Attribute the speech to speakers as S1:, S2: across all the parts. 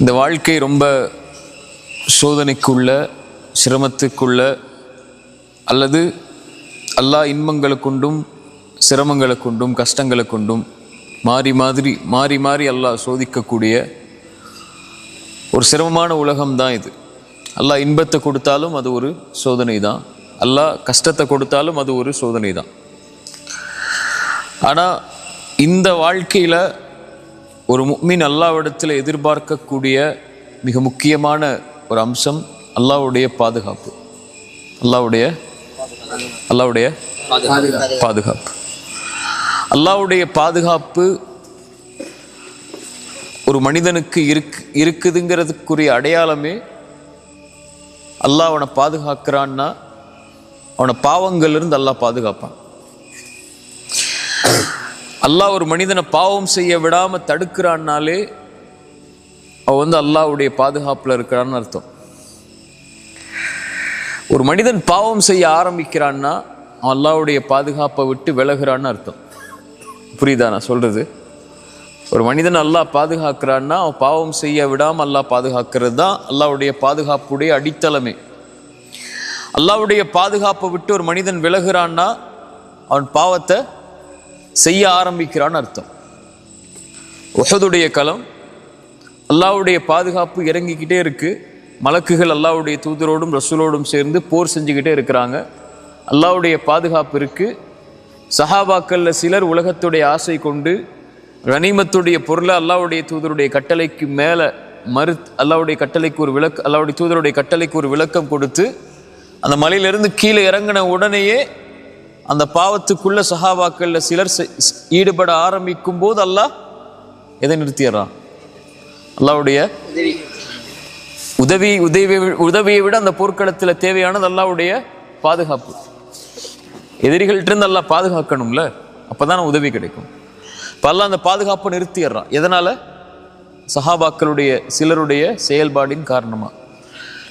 S1: இந்த வாழ்க்கை ரொம்ப சோதனைக்குள்ள சிரமத்துக்குள்ள அல்லது எல்லா இன்பங்களை கொண்டும் சிரமங்களை கொண்டும் கஷ்டங்களை கொண்டும் மாறி மாதிரி மாறி மாறி அல்லாஹ் சோதிக்கக்கூடிய ஒரு சிரமமான உலகம்தான் இது. அல்லாஹ் இன்பத்தை கொடுத்தாலும் அது ஒரு சோதனை தான் அல்லாஹ் கஷ்டத்தை கொடுத்தாலும் அது ஒரு சோதனை தான் ஆனால் இந்த வாழ்க்கையில் ஒரு முக்மின் அல்லாவிடத்தில் எதிர்பார்க்கக்கூடிய மிக முக்கியமான ஒரு அம்சம் அல்லாவுடைய பாதுகாப்பு. அல்லாவுடைய அல்லாவுடைய பாதுகாப்பு. அல்லாவுடைய பாதுகாப்பு ஒரு மனிதனுக்கு இருக்கு இருக்குதுங்கிறதுக்குரிய அடையாளமே அல்லாஹ் அவனை பாதுகாக்கிறான்னா அவனை பாவங்கள்லேருந்து அல்லாஹ் பாதுகாப்பான். அல்லாஹ் ஒரு மனிதனை பாவம் செய்ய விடாம தடுக்கிறான்னாலே அவன் வந்து அல்லாவுடைய பாதுகாப்புல இருக்கிறான்னு அர்த்தம். ஒரு மனிதன் பாவம் செய்ய ஆரம்பிக்கிறான்னா அவன் அல்லாவுடைய பாதுகாப்பை விட்டு விலகுறான்னு அர்த்தம். புரியுதா நான் சொல்றது? ஒரு மனிதன் அல்லாஹ் பாதுகாக்கிறான்னா அவன் பாவம் செய்ய விடாமல் அல்லாஹ் பாதுகாக்கிறது தான் அல்லாவுடைய பாதுகாப்புடைய அடித்தளமே. அல்லாவுடைய பாதுகாப்பை விட்டு ஒரு மனிதன் விலகுறான்னா அவன் பாவத்தை செய்ய ஆரம்பிக்கிறான்னு அர்த்தம். உஹதுடைய களம் அல்லாவுடைய பாதுகாப்பு இறங்கிக்கிட்டே இருக்கு. மலக்குகள் அல்லாவுடைய தூதரோடும் ரசூலோடும் சேர்ந்து போர் செஞ்சுக்கிட்டே இருக்கிறாங்க. அல்லாவுடைய பாதுகாப்பு இருக்கு. சஹாபாக்கள்ல சிலர் உலகத்துடைய ஆசை கொண்டு ரனிமத்துடைய பொருளை அல்லாவுடைய தூதருடைய கட்டளைக்கு மேலே மறு அல்லாவுடைய கட்டளைக்கு ஒரு விளக்கு அல்லாவுடைய தூதருடைய கட்டளைக்கு ஒரு விளக்கம் கொடுத்து அந்த மலையிலிருந்து கீழே இறங்கின உடனேயே அந்த பாவத்துக்குள்ள சஹாபாக்கள்ல சிலர் செ- ஈடுபட ஆரம்பிக்கும் போது அல்லாஹ் எதை நிறுத்திடுறான் அல்லாவுடைய உதவி உதவி உதவியை விட அந்த போர்க்களத்தில் தேவையானது அல்லாவுடைய பாதுகாப்பு. எதிரிகள்ட்ட இருந்து அல்லா பாதுகாக்கணும்ல? அப்பதான் உதவி கிடைக்கும். இப்போ அல்லாஹ் அந்த பாதுகாப்பை நிறுத்திடுறான் எதனால? சஹாபாக்களுடைய சிலருடைய செயல்பாடின் காரணமா.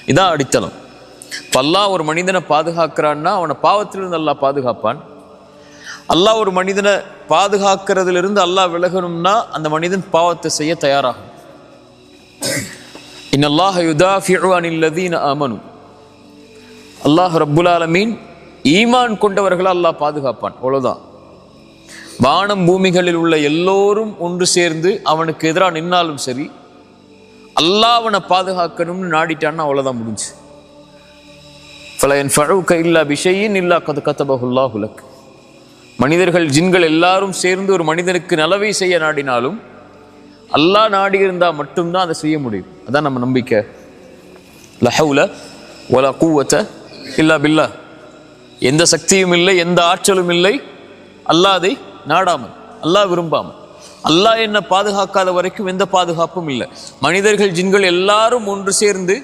S1: இதான் அடித்தளம். இப்போ அல்லாஹ் ஒரு மனிதனை பாதுகாக்கிறான்னா அவனை பாவத்திலிருந்து அல்லாஹ் பாதுகாப்பான். அல்லாஹ் ஒரு மனிதனை பாதுகாக்கிறதுலிருந்து அல்லாஹ் விலகணும்னா அந்த மனிதன் பாவத்தை செய்ய தயாராகும். இன்னல்லாஹ யுதாஃபிஉ அனில் லதீன அமனு அல்லாஹ் ரப்புல் ஆலமீன் ஈமான் கொண்டவர்களை அல்லாஹ் பாதுகாப்பான். அவ்வளோதான் வானம் பூமிகளில் உள்ள எல்லோரும் ஒன்று சேர்ந்து அவனுக்கு எதிராக நின்னாலும் சரி அல்லாஹ் அவனை பாதுகாக்கணும்னு நாடிட்டான்னா அவ்வளோதான் முடிஞ்சு. ஃபலயன் ஃபழுக்க இல்லா பிஷையின் இல்லா கது கத்தபகுல்லாஹ் உலக் மனிதர்கள் ஜின்கள் எல்லாரும் சேர்ந்து ஒரு மனிதனுக்கு நலவை செய்ய நாடினாலும் அல்லாஹ் நாடி இருந்தால் மட்டும்தான் அதை செய்ய முடியும். அதான் நம்ம நம்பிக்கை. லஹவுல வல கூவத்த இல்லா பில்லா எந்த சக்தியும் இல்லை எந்த ஆற்றலும் இல்லை. அல்லாஹ் அதை நாடாமல் அல்லாஹ் விரும்பாமல். அல்லாஹ் என்ன பாதுகாக்காத வரைக்கும் எந்த பாதுகாப்பும் இல்லை. மனிதர்கள் ஜின்கள் எல்லாரும் ஒன்று சேர்ந்து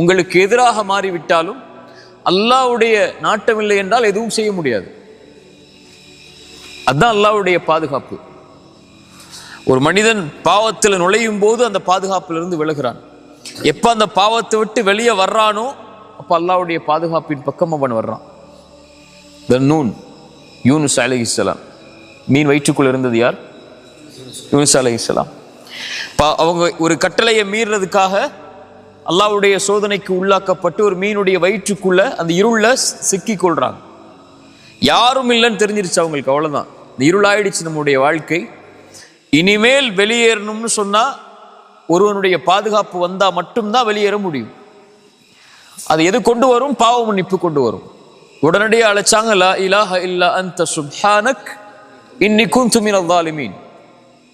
S1: உங்களுக்கு எதிராக மாறிவிட்டாலும் அல்லாஹ்வுடைய நாட்டம் இல்லை என்றால் எதுவும் செய்ய முடியாது. அதுதான் அல்லாஹ்வுடைய பாதுகாப்பு. ஒரு மனிதன் பாவத்தில் நுழையும் போது அந்த பாதுகாப்பிலிருந்து விலகுறான். எப்போ அந்த பாவத்தை விட்டு வெளியே வர்றானோ அப்போ அல்லாஹ்வுடைய பாதுகாப்பின் பக்கம் அவன் வர்றான். த நூன் யூனுஸ் அலைஹிஸ்ஸலாம் மீன் வயிற்றுக்குள் இருந்தது யார்? யூனுஸ் அலைஹிஸ்ஸலாம் பா- அவங்க ஒரு கட்டளையை மீறுறதுக்காக அல்லாவுடைய சோதனைக்கு உள்ளாக்கப்பட்டு ஒரு மீனுடைய வயிற்றுக்குள்ள அந்த இருள்ல சிக்கி கொள்றாங்க. யாரும் இல்லைன்னு தெரிஞ்சிருச்சு அவங்களுக்கு அவ்வளவுதான். இந்த இருளாயிடுச்சு நம்முடைய வாழ்க்கை. இனிமேல் வெளியேறணும்னு சொன்னா ஒருவனுடைய பாதுகாப்பு வந்தா மட்டும்தான் வெளியேற முடியும். அது எது கொண்டு வரும்? பாவ மன்னிப்பு கொண்டு வரும். உடனடியாக அழைச்சாங்க லா இலாஹ இல்லா அந்த சுப்ஹானக் இன்னிக்கும் குந்து மினல்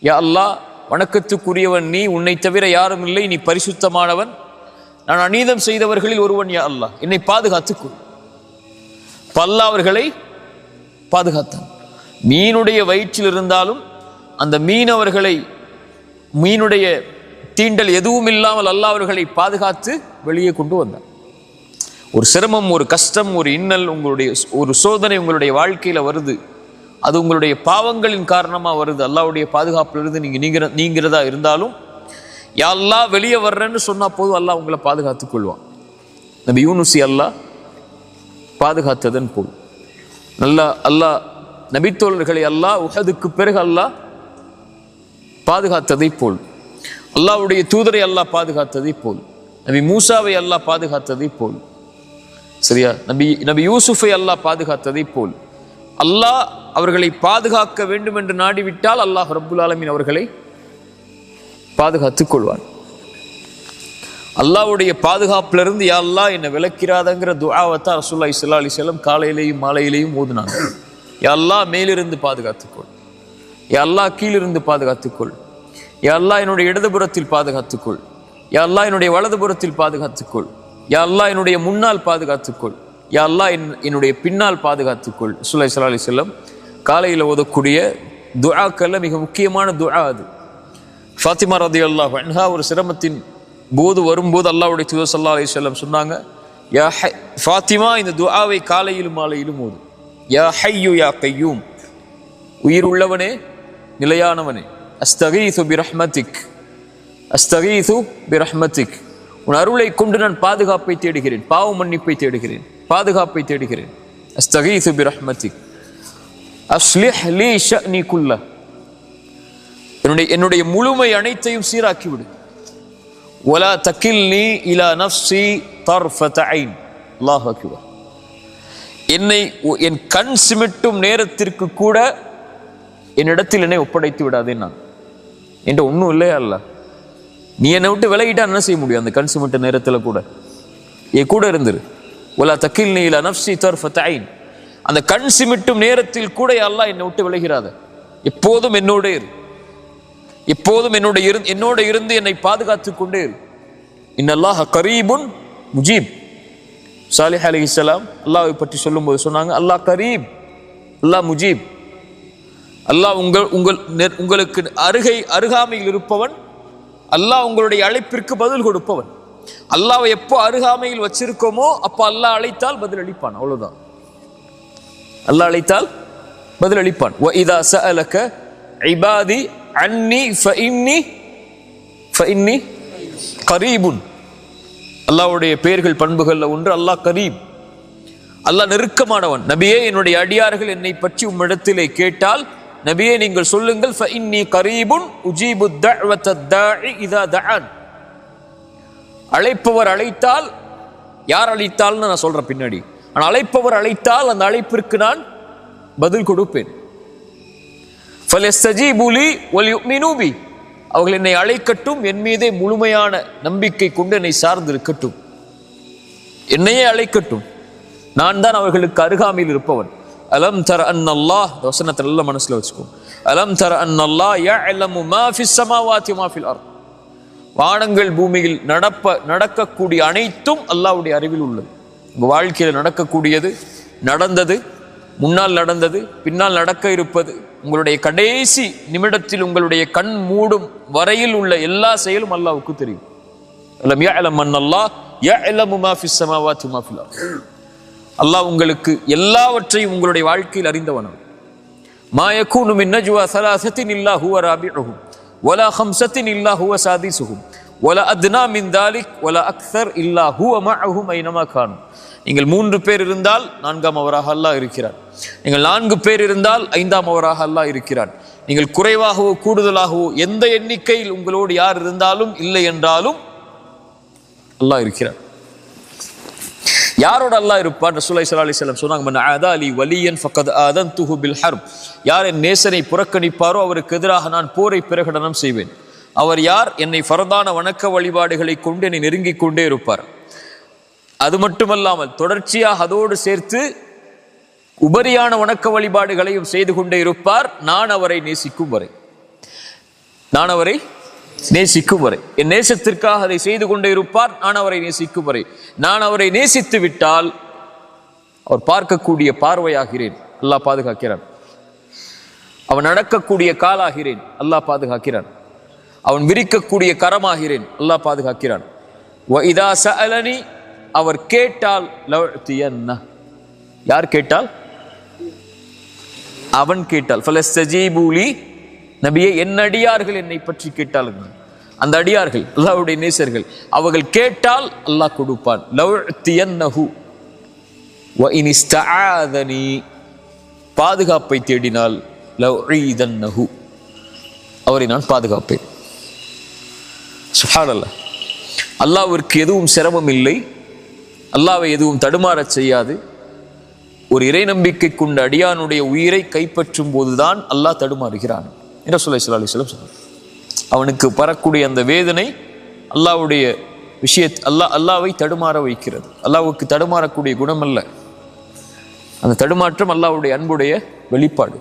S1: யா அல்லாஹ் வணக்கத்துக்குரியவன் நீ உன்னை தவிர யாரும் இல்லை நீ பரிசுத்தமானவன். நான் அநீதம் செய்தவர்களில் ஒருவன் யா அல்லா என்னை பாதுகாத்துக்கொள். பல்லா அவர்களை பாதுகாத்தான். மீனுடைய வயிற்றில் இருந்தாலும் அந்த மீனவர்களை மீனுடைய தீண்டல் எதுவும் இல்லாமல் அல்லா அவர்களை பாதுகாத்து வெளியே கொண்டு வந்தார் ஒரு சிரமம் ஒரு கஷ்டம் ஒரு இன்னல் உங்களுடைய ஒரு சோதனை உங்களுடைய வாழ்க்கையில வருது. அது உங்களுடைய பாவங்களின் காரணமா வருது. அல்லாவுடைய பாதுகாப்பிலிருந்து நீங்க நீங்கிற நீங்கிறதா இருந்தாலும் யா வெளியே வர்றேன்னு சொன்னால் போதும் அல்லாஹ் உங்களை பாதுகாத்துக் கொள்வான். நபி யூனுசி அல்லாஹ் பாதுகாத்ததன் போல். நல்லா அல்லாஹ் நபித்தோழர்களை அல்லாஹ் உஹதுக்கு பிறகு அல்லாஹ் பாதுகாத்ததை போல். அல்லாஹ்வுடைய தூதரை அல்லாஹ் பாதுகாத்ததை போல். நபி மூசாவை அல்லாஹ் பாதுகாத்ததை போல். சரியா? நபி நபி யூசுஃபை அல்லாஹ் பாதுகாத்ததை போல். அல்லாஹ் அவர்களை பாதுகாக்க வேண்டும் என்று நாடிவிட்டால் அல்லாஹ் ரபுல் ஆலமீன் அவர்களை பாதுகாத்துக் கொள்வான் அல்லாஹ்வுடைய பாதுகாப்பிலிருந்து யா அல்லாஹ் என்னை விளக்கிறாதங்கிற துஆவத்தான் ரசூல்லா இஸ்லா அலி செல்லம் காலையிலேயும் மாலையிலேயும் ஓதுனாங்க. யா மேலிருந்து பாதுகாத்துக்கொள். யா அல்லாஹ் கீழிருந்து பாதுகாத்துக்கொள். யா அல்லாஹ் என்னுடைய இடதுபுறத்தில் பாதுகாத்துக்கொள். யா அல்லாஹ் என்னுடைய வலதுபுறத்தில் பாதுகாத்துக்கொள். யா என்னுடைய முன்னால் பாதுகாத்துக்கொள். யா என் என்னுடைய பின்னால் பாதுகாத்துக்கொள். ரசூலுல்லாஹி இஸ்லா அலி செல்லம் காலையில் ஓதக்கூடிய துஆக்கல்ல மிக முக்கியமான துஆ அது. ஃபாத்திமா ரதியல்லாஹு வன்ஹா ஒரு சிரமத்தின் போது வரும்போது அல்லாவுடைய தூதர் சல்லா அலி வஸல்லம் சொன்னாங்க யா ஹை- ஃபாத்திமா இந்த துஆவை காலையிலும் மாலையிலும் ஓது. யா ஹையு யா கையூம். உயிர் உள்ளவனே நிலையானவனே. அஸ்தகீசு பிரஹ்மதிக் அஸ்தகீசு பிரஹ்மதிக் உன் அருளை கொண்டு நான் பாதுகாப்பை தேடுகிறேன். பாவ மன்னிப்பை தேடுகிறேன். பாதுகாப்பை தேடுகிறேன். அஸ்தகீசு பிரஹ்மதிக் அஸ்லிஹ் லீ நீ குல்ல என்னுடைய என்னுடைய முழுமை அனைத்தையும் சீராக்கிவிடு. ஒலா நீ இலா நஃப்சி தர்ஃபத்தைன் அல்லாஹ் அக்பர். என்னை என் கண் சிமிட்டும் நேரத்திற்கு கூட என்னிடத்தில் என்னை ஒப்படைத்து விடாதே நான். என்கிட்ட ஒன்றும் இல்லையா அல்ல நீ என்னை விட்டு விலகிட்டா என்ன செய்ய முடியும் அந்த கண் சிமிட்ட நேரத்தில் கூட? என் கூட இருந்துரு. ஒலா தக்கில் நீலா நப்சி தர் ஐன் அந்த கண் சிமிட்டும் நேரத்தில் கூட அல்லா என்னை விட்டு விலகிறாத. எப்போதும் என்னோட இரு. எப்போதும் என்னோட இரு என்னோட இருந்து என்னை பாதுகாத்து கொண்டே இரு. இன்னல்லாஹ கரீபுன் முஜீப். சாலிஹ் அலி இஸ்லாம் அல்லாவை பற்றி சொல்லும்போது சொன்னாங்க அல்லாஹ் கரீப் அல்லாஹ் முஜீப். அல்லாஹ் உங்கள் உங்கள் உங்களுக்கு அருகை அருகாமையில் இருப்பவன். அல்லாஹ் உங்களுடைய அழைப்பிற்கு பதில் கொடுப்பவன். அல்லாஹ் எப்போ அருகாமையில் வச்சிருக்கோமோ அப்போ அல்லாஹ் அழைத்தால் பதில் அளிப்பான். அவ்வளோதான் அல்லாஹ் அழைத்தால் பதில் அளிப்பான். இதா ச அலக்க ஐபாதி அன்னி ஃபஇன்னி ஃபஇன்னி கரீபுன். அல்லாஹ்வுடைய பெயர்கள் பண்புகளில் ஒன்று அல்லாஹ் கரீம் அல்லாஹ் நெருக்கமானவன். நபியே என்னுடைய அடியார்கள் என்னை பற்றி உம்மிடத்திலே கேட்டால் நபியே நீங்கள் சொல்லுங்கள் ஃபஇன்னி கரீபுன் உஜீபு தஅவத தாஇ இதா தஅன். அழைப்பவர் அழைத்தால் யார் அழைத்தால்னு நான் சொல்றேன் பின்னாடி. ஆனால் அழைப்பவர் அழைத்தால் அந்த அழைப்பிற்கு நான் பதில் கொடுப்பேன். அவர்கள் என்னை அழைக்கட்டும் என் மீதே முழுமையான நம்பிக்கை கொண்டு என்னை சார்ந்து இருக்கட்டும் என்னையே அழைக்கட்டும். நான் தான் அவர்களுக்கு அருகாமையில் இருப்பவன். அலம் தர் அன் அல்லாஹ் வசனத்தை நல்ல மனசில் வச்சுக்கோ. அலம் தர் அன் அல்லாஹ் யா அலமு மாஃபி சமாவாத்தி வானங்கள் பூமியில் நடப்ப நடக்கக்கூடிய அனைத்தும் அல்லாவுடைய அறிவில் உள்ளது. உங்கள் வாழ்க்கையில் நடக்கக்கூடியது நடந்தது முன்னால் நடந்தது பின்னால் நடக்க இருப்பது உங்களுடைய கடைசி நிமிடத்தில் உங்களுடைய கண் மூடும் வரையில் உள்ள எல்லா செயலும் அல்லாவுக்கு தெரியும். அல்லாஹ் உங்களுக்கு எல்லாவற்றையும் உங்களுடைய வாழ்க்கையில் அறிந்தவனும். மாயக்கூனும் இன்னஜுவா சலாசத்தின் இல்லா ஹுவ ராபி ஒலா ஹம்சத்தின் இல்லா ஹுவ சாதி சுகும் ஒல அத்னா மிந்தாலிக் ஒல அக்சர் இல்லா ஹூ அமஹும் ஐனமா காணும் நீங்கள் மூன்று பேர் இருந்தால் நான்காம் அவராக அல்லாஹ் இருக்கிறார். நீங்கள் நான்கு பேர் இருந்தால் ஐந்தாம் அவராக அல்லாஹ் இருக்கிறார். நீங்கள் குறைவாகவோ கூடுதலாகவோ எந்த எண்ணிக்கையில் உங்களோடு யார் இருந்தாலும் இல்லை என்றாலும் அல்லாஹ் இருக்கிறார். யாரோட அல்லாஹ் இருப்பார் ரசூலை சல்லா அலிஸ்லாம் சொன்னாங்க ஆதா அலி வலியன் ஃபக்கத் அதன் துஹு பில் ஹர் யார் என் நேசனை புறக்கணிப்பாரோ அவருக்கு எதிராக நான் போரை பிரகடனம் செய்வேன். அவர் யார்? என்னை ஃபரதான வணக்க வழிபாடுகளை கொண்டு என்னை நெருங்கிக் கொண்டே இருப்பார். அது மட்டுமல்லாமல் தொடர்ச்சியாக அதோடு சேர்த்து உபரியான வணக்க வழிபாடுகளையும் செய்து கொண்டே இருப்பார். நான் அவரை நேசிக்கும் வரை. நான் அவரை நேசிக்கும் வரை. என் நேசத்திற்காக அதை செய்து கொண்டே இருப்பார். நான் அவரை நேசிக்கும் வரை. நான் அவரை நேசித்து விட்டால் அவர் பார்க்கக்கூடிய பார்வையாகிறேன். அல்லாஹ் பாதுகாக்கிறான். அவன் நடக்கக்கூடிய காலாகிறேன். அல்லாஹ் பாதுகாக்கிறான். அவன் விரிக்கக்கூடிய கரமாகிறேன். அல்லாஹ் பாதுகாக்கிறான். இதா சலனி அவர் கேட்டால் யார் கேட்டால்? அவன் கேட்டால். ஃபலஸ்தஜீபூலி நபியை என் அடியார்கள் என்னை பற்றி கேட்டார்கள் அந்த அடியார்கள் அல்லாவுடைய நேசர்கள் அவர்கள் கேட்டால் அல்லாஹ் கொடுப்பான். லவ்த்தியன்னஹு வ இனிஸ்தஆதனி பாதுகாப்பை தேடினால் லவ் ஈதன்னஹு. அவரை நான் பாதுகாப்பேன். சுஹானல்ல. அல்லாவிற்கு எதுவும் சிரமம் இல்லை. அல்லாவை எதுவும் தடுமாறச் செய்யாது. ஒரு இறை நம்பிக்கை கொண்ட அடியானுடைய உயிரை கைப்பற்றும் போதுதான் அல்லாஹ் தடுமாறுகிறான் என்ற சொல்ல அலி சொல்லம் சொன்னார். அவனுக்கு பரக்கூடிய அந்த வேதனை அல்லாவுடைய விஷய அல்லாஹ் அல்லாவை தடுமாற வைக்கிறது. அல்லாவுக்கு தடுமாறக்கூடிய குணம் அல்ல அந்த தடுமாற்றம் அல்லாவுடைய அன்புடைய வெளிப்பாடு.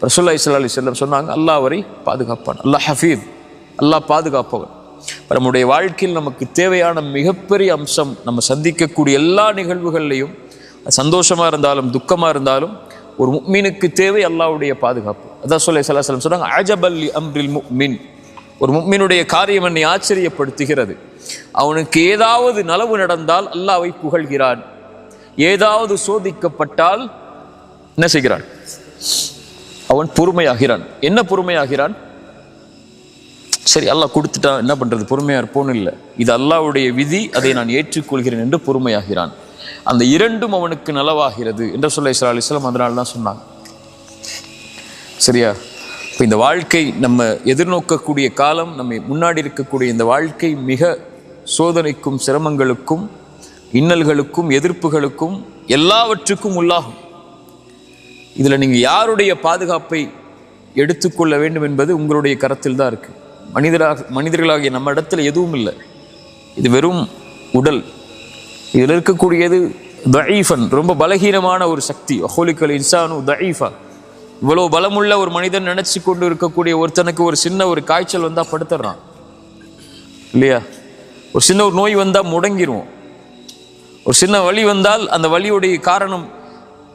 S1: ரசூல்லா இஸ்லா அலி செல்லம் சொன்னாங்க அல்லாஹ் அவரை பாதுகாப்பான். அல்லாஹ் ஹஃபீத் அல்லாஹ் பாதுகாப்பவன். நம்முடைய வாழ்க்கையில் நமக்கு தேவையான மிகப்பெரிய அம்சம் நம்ம சந்திக்கக்கூடிய எல்லா நிகழ்வுகள்லையும் சந்தோஷமாக சந்தோஷமா இருந்தாலும் துக்கமா இருந்தாலும் ஒரு முக்மீனுக்கு தேவை அல்லாவுடைய பாதுகாப்பு. அதான் சொல்ல சலாசலம் சொன்னாங்க அஜபல்லி அம்ரில் முக்மின். ஒரு முக்மீனுடைய காரியம் என்னை ஆச்சரியப்படுத்துகிறது. அவனுக்கு ஏதாவது நலவு நடந்தால் அல்லாவை புகழ்கிறான். ஏதாவது சோதிக்கப்பட்டால் என்ன செய்கிறான்? அவன் பொறுமையாகிறான். என்ன பொறுமையாகிறான்? சரி அல்லாஹ் கொடுத்துட்டா என்ன பண்ணுறது பொறுமையாக இருப்போன்னு இல்லை. இது அல்லாவுடைய விதி அதை நான் ஏற்றுக்கொள்கிறேன் என்று பொறுமையாகிறான். அந்த இரண்டும் அவனுக்கு நலவாகிறது என்று சொல்ல இஸ்ரா அலிஸ்லாம் அதனால தான் சொன்னாங்க. சரியா? இப்போ இந்த வாழ்க்கை நம்ம எதிர்நோக்கக்கூடிய காலம் நம்மை முன்னாடி இருக்கக்கூடிய இந்த வாழ்க்கை மிக சோதனைக்கும் சிரமங்களுக்கும் இன்னல்களுக்கும் எதிர்ப்புகளுக்கும் எல்லாவற்றுக்கும் உள்ளாகும். இதில் நீங்கள் யாருடைய பாதுகாப்பை எடுத்துக்கொள்ள வேண்டும் என்பது உங்களுடைய கரத்தில் தான் இருக்குது மனிதராக மனிதர்களாகிய நம்ம இடத்துல எதுவும் இல்லை. இது வெறும் உடல். இதில் இருக்கக்கூடியது தயீஃபன் ரொம்ப பலகீனமான ஒரு சக்தி. அஹோலிக்கல் இன்சானு தயீஃபா. இவ்வளோ பலமுள்ள ஒரு மனிதன் நினச்சி கொண்டு இருக்கக்கூடிய ஒருத்தனுக்கு ஒரு சின்ன ஒரு காய்ச்சல் வந்தால் படுத்துடுறான் இல்லையா? ஒரு சின்ன ஒரு நோய் வந்தால் முடங்கிடுவோம் ஒரு சின்ன வலி வந்தால் அந்த வலியுடைய காரணம்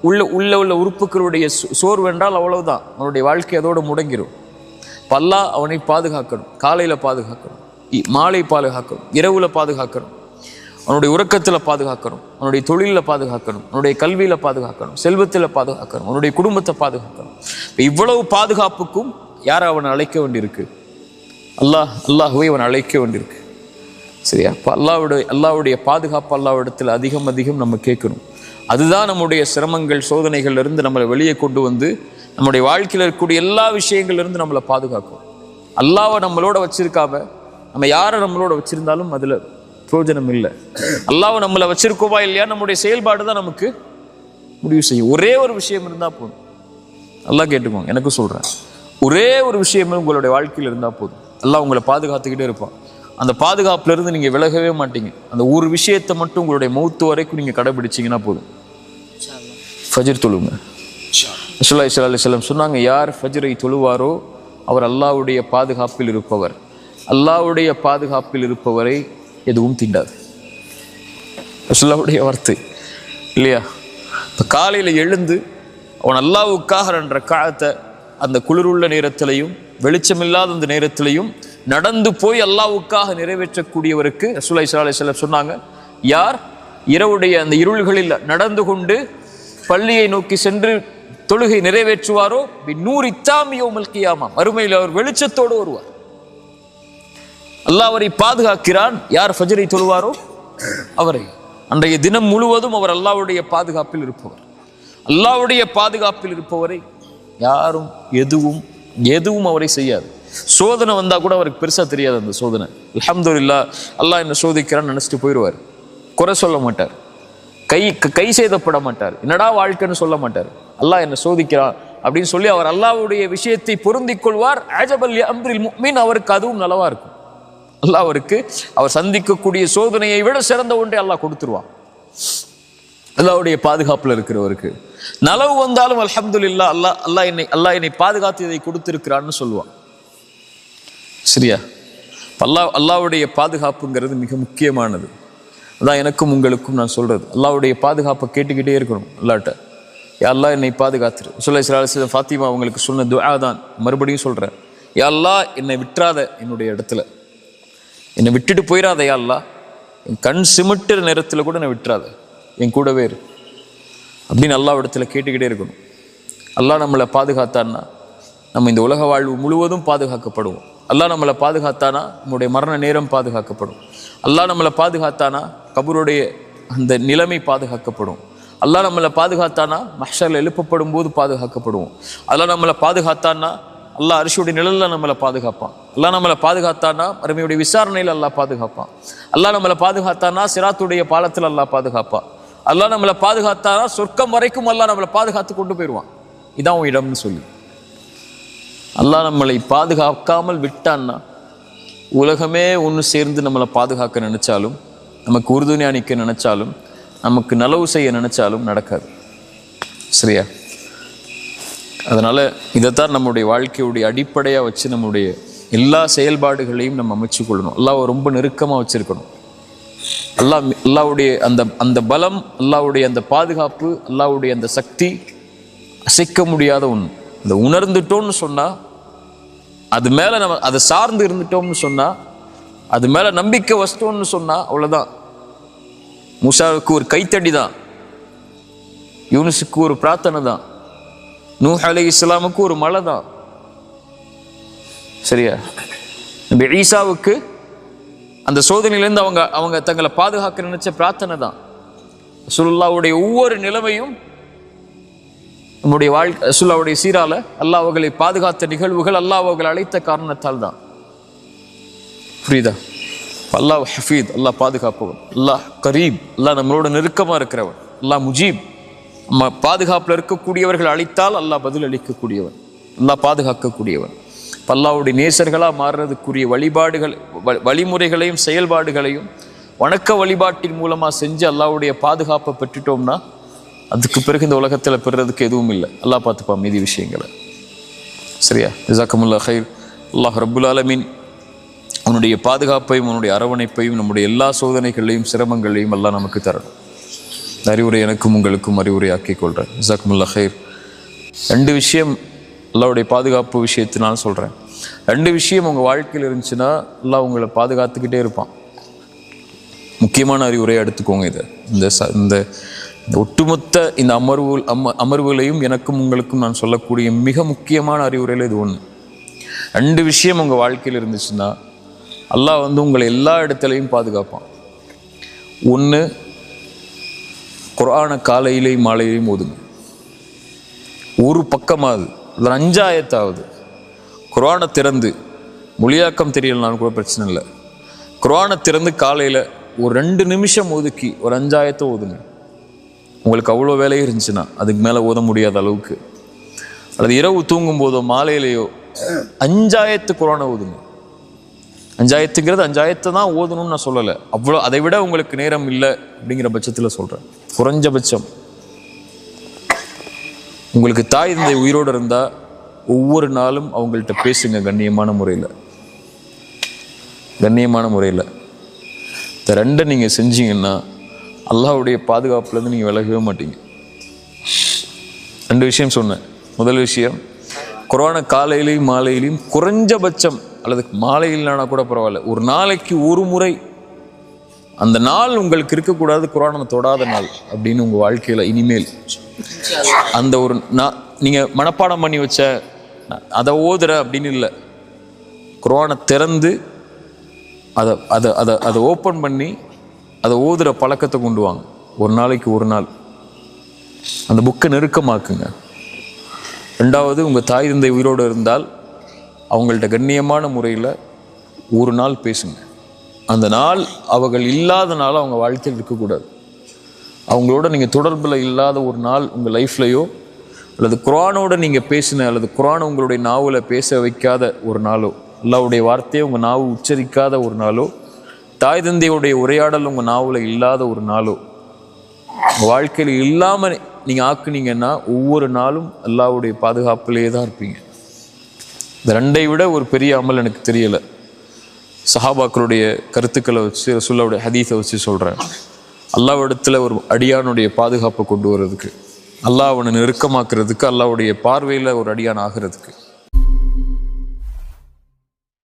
S1: உள்ள உள்ள உள்ள உறுப்புகளுடைய சோ- சோர்வு என்றால் அவ்வளவுதான். அவனுடைய வாழ்க்கை அதோடு முடங்கிடும் பல்லா அவனை பாதுகாக்கணும். காலையில் பாதுகாக்கணும். இ- மாலை பாதுகாக்கணும். இரவில் பாதுகாக்கணும். அவனுடைய உறக்கத்தில் பாதுகாக்கணும். அவனுடைய தொழிலில் பாதுகாக்கணும். அவனுடைய கல்வியில் பாதுகாக்கணும். செல்வத்தில் பாதுகாக்கணும். அவனுடைய குடும்பத்தை பாதுகாக்கணும். இவ்வளவு பாதுகாப்புக்கும் யாரை அவனை அழைக்க வேண்டியிருக்கு? அல்லாஹ் அல்லாஹுவை அவன் அழைக்க வேண்டியிருக்கு. சரியா? இப்போ அல்லாவுடைய அல்லாவுடைய பாதுகாப்பு அல்லாவிடத்தில் அதிகம் அதிகம் நம்ம கேட்கணும். அதுதான் நம்முடைய சிரமங்கள் சோதனைகள்லேருந்து நம்மளை வெளியே கொண்டு வந்து நம்முடைய வாழ்க்கையில் இருக்கக்கூடிய எல்லா விஷயங்கள்ல இருந்து நம்மளை பாதுகாக்கும். அல்லாவை நம்மளோட வச்சிருக்காம நம்ம யாரை நம்மளோட வச்சிருந்தாலும் அதுல பிரயோஜனம் இல்லை. அல்லாவை நம்மளை வச்சிருக்கோமா இல்லையா? நம்முடைய செயல்பாடு தான் நமக்கு முடிவு செய்யும். ஒரே ஒரு விஷயம் இருந்தா போதும். நல்லா கேட்டுக்கோங்க எனக்கும் சொல்றேன். ஒரே ஒரு விஷயமே உங்களுடைய வாழ்க்கையில் இருந்தா போதும். அல்லாஹ் உங்களை பாதுகாத்துக்கிட்டே இருப்பான். அந்த பாதுகாப்புல இருந்து நீங்க விலகவே மாட்டீங்க. அந்த ஒரு விஷயத்தை மட்டும் உங்களுடைய மௌத்து வரைக்கும் நீங்க கடைபிடிச்சீங்கன்னா போதும். ஃபஜர் தொழுங்க. ரசூலுல்லாஹி இஸ்லா அலைஹி சொன்னாங்க யார் ஃபஜ்ரை தொழுவாரோ அவர் அல்லாவுடைய பாதுகாப்பில் இருப்பவர். அல்லாஹ்வுடைய பாதுகாப்பில் இருப்பவரை எதுவும் தீண்டாது. ரசூலுல்லாஹ்வுடைய வார்த்தை இல்லையா? இப்போ காலையில் எழுந்து அவன் அல்லாவுக்காக என்ற காலத்தை அந்த குளிருள்ள நேரத்திலையும் வெளிச்சமில்லாத அந்த நேரத்திலையும் நடந்து போய் அல்லாவுக்காக நிறைவேற்றக்கூடியவருக்கு ரசூலை சலாஹ் சொன்னாங்க யார் இரவுடைய அந்த இருள்களில் நடந்து கொண்டு பள்ளியை நோக்கி சென்று தொழுகை நிறைவேற்றுவாரோ? நூறு இத்தாமியோ மல்கியாமா மறுமையில் அவர் வெளிச்சத்தோடு வருவார். அல்லாஹ் அவரை பாதுகாக்கிறான். யார் ஃபஜரை தொழுவாரோ? அவரை. அன்றைய தினம் முழுவதும் அவர் அல்லாவுடைய பாதுகாப்பில் இருப்பவர். அல்லாவுடைய பாதுகாப்பில் இருப்பவரை யாரும் எதுவும் எதுவும் அவரை செய்யாது. சோதனை வந்தா கூட அவருக்கு பெருசா தெரியாது அந்த சோதனை. அல்ஹம்துலில்லாஹ் அல்லாஹ் என்ன சோதிக்கிறான்னு நினைச்சிட்டு போயிடுவார். குறை சொல்ல மாட்டார். கை கை செய்தப்பட மாட்டார். என்னடா வாழ்க்கைன்னு சொல்ல மாட்டார். அல்லாஹ் என்ன சோதிக்கிறான் அப்படின்னு சொல்லி அவர் அல்லாவுடைய விஷயத்தை பொருந்திக் கொள்வார். ஆஜபல் அம்ரில் மீன் அவருக்கு அதுவும் நலவா இருக்கும். அல்லாஹ் அவருக்கு அவர் சந்திக்கக்கூடிய சோதனையை விட சிறந்த ஒன்றை அல்லாஹ் கொடுத்துருவான். அல்லாவுடைய பாதுகாப்பில் இருக்கிறவருக்கு. நலவு வந்தாலும் அல்ஹம்துலில்லாஹ் அல்லாஹ் அல்லாஹ் என்னை அல்லாஹ் என்னை பாதுகாத்து இதை கொடுத்திருக்கிறான்னு சொல்லுவான். சரியா? அல்லா அல்லாஹ் பாதுகாப்புங்கிறது மிக முக்கியமானது. அதான் எனக்கும் உங்களுக்கும் நான் சொல்றது. அல்லாவுடைய பாதுகாப்பை கேட்டுக்கிட்டே இருக்கணும். அல்லாட்ட யாரெல்லாம் என்னை பாதுகாத்துரு. சொல்ல சில ஃபாத்திமா அவங்களுக்கு சொன்ன துஆ தான். மறுபடியும் சொல்கிறேன் யாரெல்லாம் என்னை விட்டுறாத என்னுடைய இடத்துல. என்னை விட்டுட்டு போயிடாத யா அல்லாஹ். என் கண் சிமிட்டுற நேரத்தில் கூட என்னை விட்டுறாத. என் கூடவே இரு. அப்படின்னு அல்லாவிடத்துல கேட்டுக்கிட்டே இருக்கணும். அல்லாஹ் நம்மளை பாதுகாத்தான்னா நம்ம இந்த உலக வாழ்வு முழுவதும் பாதுகாக்கப்படுவோம். அல்லாஹ் நம்மளை பாதுகாத்தானா நம்முடைய மரண நேரம் பாதுகாக்கப்படும். அல்லாஹ் நம்மளை பாதுகாத்தானா கபருடைய அந்த நிலைமை பாதுகாக்கப்படும். அல்லாஹ் நம்மளை பாதுகாத்தானா மஹ்ஷரில் எழுப்பப்படும் போது பாதுகாக்கப்படுவோம். அதெல்லாம் நம்மளை பாதுகாத்தானா அல்லாஹ் அரிசியுடைய நிழல்ல நம்மளை பாதுகாப்பான். அல்லாஹ் நம்மளை பாதுகாத்தானா அருமையுடைய விசாரணையில் அல்லாஹ் பாதுகாப்பான். அல்லாஹ் நம்மளை பாதுகாத்தானா சிராத்துடைய பாலத்தில் அல்லாஹ் பாதுகாப்பான். அல்லாஹ் நம்மளை பாதுகாத்தானா சொர்க்கம் வரைக்கும் அல்லாஹ் நம்மளை பாதுகாத்து கொண்டு போயிடுவான். இதான் உன் இடம்னு சொல்லி. அல்லாஹ் நம்மளை பாதுகாக்காமல் விட்டான்னா உலகமே ஒன்று சேர்ந்து நம்மளை பாதுகாக்க நினைச்சாலும் நமக்கு உறுதுணை நிற்க நினைச்சாலும் நமக்கு நலவு செய்ய நினச்சாலும் நடக்காது. சரியா? அதனால் இதைத்தான் நம்முடைய வாழ்க்கையுடைய அடிப்படையாக வச்சு நம்முடைய எல்லா செயல்பாடுகளையும் நம்ம அமைச்சு கொள்ளணும் எல்லாம் ரொம்ப நெருக்கமாக வச்சுருக்கணும். எல்லா அல்லாவுடைய அந்த அந்த பலம் அல்லாவுடைய அந்த பாதுகாப்பு அல்லாவுடைய அந்த சக்தி அசைக்க முடியாத ஒன்று அந்த உணர்ந்துட்டோம்னு சொன்னால் அது மேலே நம்ம அதை சார்ந்து இருந்துட்டோம்னு சொன்னால் அது மேலே நம்பிக்கை வச்சிட்டோம்னு சொன்னால் அவ்வளோதான் முஷாவுக்கு ஒரு கைத்தடி தான். யூனுஸுக்கு ஒரு பிரார்த்தனை தான். நூஹ் அலி இஸ்லாமுக்கு ஒரு மலை தான். சரியா? நபி ஈசாவுக்கு அந்த சோதனையிலேருந்து அவங்க அவங்க தங்களை பாதுகாக்க நினைச்ச பிரார்த்தனை தான். சுல்லாவுடைய ஒவ்வொரு நிலைமையும் நம்முடைய வாழ்க்கை சுல்லாவுடைய சீரால அல்லாஹ் அவர்களை பாதுகாத்த நிகழ்வுகள் அல்லாஹ் அவர்களை அழைத்த காரணத்தால் தான். புரியுதா? அல்லாஹ் ஹஃபீத் அல்லாஹ் பாதுகாப்பவன் அல்லாஹ் கரீப் அல்லாஹ் நம்மளோட நெருக்கமாக இருக்கிறவன் அல்லாஹ் முஜீப் நம்ம பாதுகாப்பில் இருக்கக்கூடியவர்கள் அழித்தால் அல்லாஹ் பதில் அளிக்கக்கூடியவன் அல்லாஹ் பாதுகாக்கக்கூடியவன் அல்லாவுடைய அல்லாஹ்வுடைய மாறுறதுக்குரிய வழிபாடுகள் வ- வழிமுறைகளையும் செயல்பாடுகளையும் வணக்க வழிபாட்டின் மூலமாக செஞ்சு அல்லாஹ்வுடைய பாதுகாப்பை பெற்றுட்டோம்னா அதுக்கு பிறகு இந்த உலகத்தில் பெறுறதுக்கு எதுவும் இல்லை. அல்லாஹ் பார்த்துப்பா மீதி விஷயங்களை. சரியா? ஜாக்கமுல்லா ஹைர் அல்லாஹ் ரபுல் ஆலமீன். உன்னுடைய பாதுகாப்பையும் உன்னுடைய அரவணைப்பையும் நம்முடைய எல்லா சோதனைகளையும் சிரமங்களையும் எல்லாம் நமக்கு தரணும். இந்த அறிவுரை எனக்கும் உங்களுக்கும் அறிவுரை ஆக்கிக் கொள்கிறேன் ஜாக்கமுல்லா ஹைர் ரெண்டு விஷயம் அல்லாவுடைய பாதுகாப்பு விஷயத்தினால சொல்கிறேன் ரெண்டு விஷயம் உங்கள் வாழ்க்கையில் இருந்துச்சுன்னா எல்லாம் உங்களை பாதுகாத்துக்கிட்டே இருப்பான். முக்கியமான அறிவுரையை எடுத்துக்கோங்க இதை. இந்த ச இந்த ஒட்டுமொத்த இந்த அமர்வு அம்ம அமர்வுகளையும் எனக்கும் உங்களுக்கும் நான் சொல்லக்கூடிய மிக முக்கியமான அறிவுரையில் இது ஒன்று ரெண்டு விஷயம் உங்கள் வாழ்க்கையில் இருந்துச்சுன்னா அல்லாஹ் வந்து உங்களை எல்லா இடத்துலையும் பாதுகாப்பான். ஒன்று குர்ஆனை காலையிலையும் மாலையிலையும் ஓதுங்க. ஒரு பக்கமாவது அதில் அஞ்சாயத்தாவது குரானை திறந்து மொழியாக்கம் தெரியலனாலும் கூட பிரச்சனை இல்லை. குரானை திறந்து காலையில் ஒரு ரெண்டு நிமிஷம் ஒதுக்கி ஒரு அஞ்சாயத்தை ஓதுங்க. உங்களுக்கு அவ்வளோ வேலையும் இருந்துச்சுன்னா அதுக்கு மேலே ஓத முடியாத அளவுக்கு. அல்லது இரவு தூங்கும் போதோ மாலையிலையோ அஞ்சாயத்து குரானை ஓதுங்க. அஞ்சாயத்துங்கிறது அஞ்சாயத்தை தான் ஓதணும்னு நான் சொல்லலை. அவ்வளோ அதை விட உங்களுக்கு நேரம் இல்லை அப்படிங்கிற பட்சத்தில் சொல்கிறேன் குறைஞ்சபட்சம் உங்களுக்கு தாய் தந்தை உயிரோடு இருந்தால் ஒவ்வொரு நாளும் அவங்கள்ட்ட பேசுங்க கண்ணியமான முறையில். கண்ணியமான முறையில். இந்த ரெண்டை நீங்கள் செஞ்சீங்கன்னா அல்லாஹ்வுடைய பாதுகாப்புலேருந்து நீங்கள் விலகவே மாட்டீங்க. ரெண்டு விஷயம் சொன்னேன். முதல் விஷயம் கொரோனா காலையிலையும் மாலையிலையும் குறைஞ்சபட்சம் அல்லது மாலையிலானா கூட பரவாயில்ல ஒரு நாளைக்கு ஒரு முறை அந்த நாள் உங்களுக்கு இருக்கக்கூடாது குரானை தொடாத நாள் அப்படின்னு உங்கள் வாழ்க்கையில் இனிமேல். அந்த ஒரு நான் நீங்கள் மனப்பாடம் பண்ணி வச்ச நான் அதை ஓதுற அப்படின்னு இல்லை. குரானை திறந்து அதை அதை அதை அதை ஓப்பன் பண்ணி அதை ஓதுற பழக்கத்தை கொண்டு வாங்க. ஒரு நாளைக்கு ஒரு நாள். அந்த புக்கை நெருக்கமாக்குங்க. ரெண்டாவது உங்கள் தாய் தந்தை உயிரோடு இருந்தால் அவங்கள்ட்ட கண்ணியமான முறையில் ஒரு நாள் பேசுங்க. அந்த நாள் அவர்கள் இல்லாத நாள் அவங்க வாழ்க்கையில் இருக்கக்கூடாது. அவங்களோட நீங்கள் தொடர்பில் இல்லாத ஒரு நாள் உங்கள் லைஃப்லையோ அல்லது குரானோட நீங்கள் பேசின அல்லது குரான் உங்களுடைய நாவில் பேச வைக்காத ஒரு நாளோ அல்லாவுடைய வார்த்தையை உங்கள் நாவு உச்சரிக்காத ஒரு நாளோ தாய் தந்தையுடைய உரையாடல் உங்கள் நாவில் இல்லாத ஒரு நாளோ உங்கள் வாழ்க்கையில் இல்லாமல் நீங்கள் ஆக்குனீங்கன்னா ஒவ்வொரு நாளும் அல்லாவுடைய பாதுகாப்பிலேயே தான் இருப்பீங்க. இந்த ரெண்டை விட ஒரு பெரிய அமல் எனக்கு தெரியலை. சஹாபாக்களுடைய கருத்துக்களை வச்சு ரசுல்லாவுடைய ஹதீஸை வச்சு சொல்கிறேன் அல்லாவிடத்தில் ஒரு அடியானுடைய பாதுகாப்பை கொண்டு வர்றதுக்கு அல்லாஹ் அவனை நெருக்கமாக்குறதுக்கு அல்லாவுடைய பார்வையில் ஒரு அடியான் ஆகிறதுக்கு.